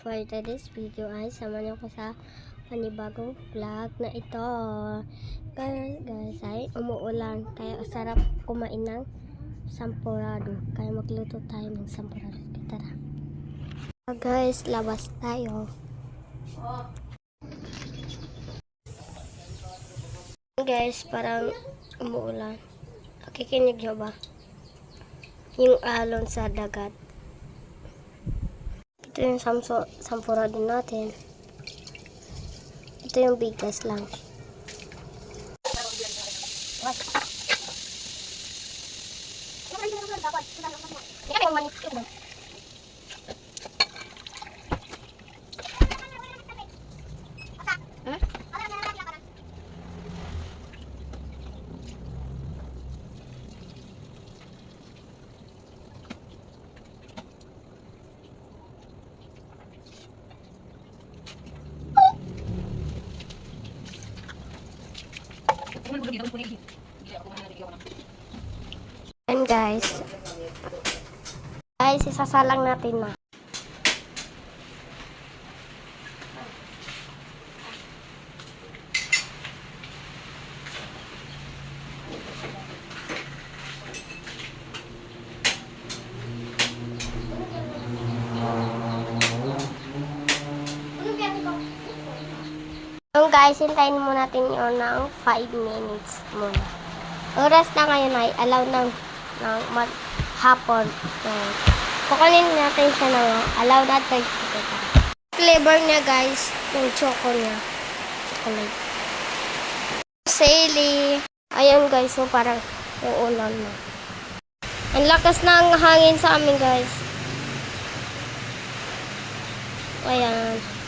for today's video ay samahan niyo ko sa panibagong vlog na ito. Guys, guys ay umuulan kaya sarap kumain ng sampurado. Kaya magluto tayo ng sampurado. Tara. So guys, labas tayo. Guys, parang umuulan. Nakikinig niyo ba? Yung alon sa dagat. Ito yung samso, sampurado natin. Ito yung bigas lang. And guys, guys, isasalang natin na. So guys, hintayin mo natin yun ng 5 minutes muna. Oras na ngayon ay allow ng, ng mag hapon. Kukunin natin siya ng allow natin. Flavor niya guys, yung choco niya. Chocolate. Sally. Ayun guys, so parang uulan na. Ang lakas ng hangin sa amin guys. Ayan.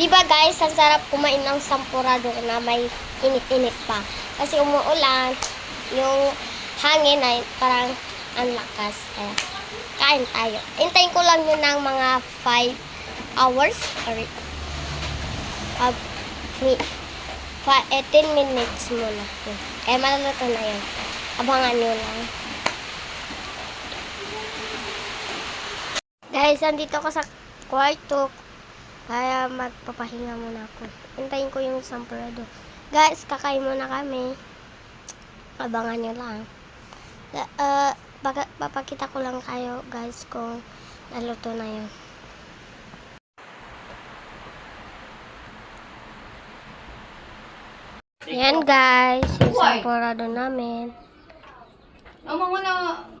Di ba guys, ang sarap kumain ng sampurado na may init-init pa. Kasi umuulan, yung hangin ay parang ang lakas. Kaya, kain tayo. Hintayin ko lang yun ng mga 5 hours or fa, eh, 10 minutes muna. Kaya maluluto na yun. Abangan nyo lang. Guys, andito ko sa kwarto. Kaya magpapahinga muna ako. Hintayin ko yung sampurado. Guys, kakain muna kami. Abangan nyo lang. Uh, papakita ko lang kayo guys kung naluto na yun. Yan guys, yung sampurado namin. Ang mga na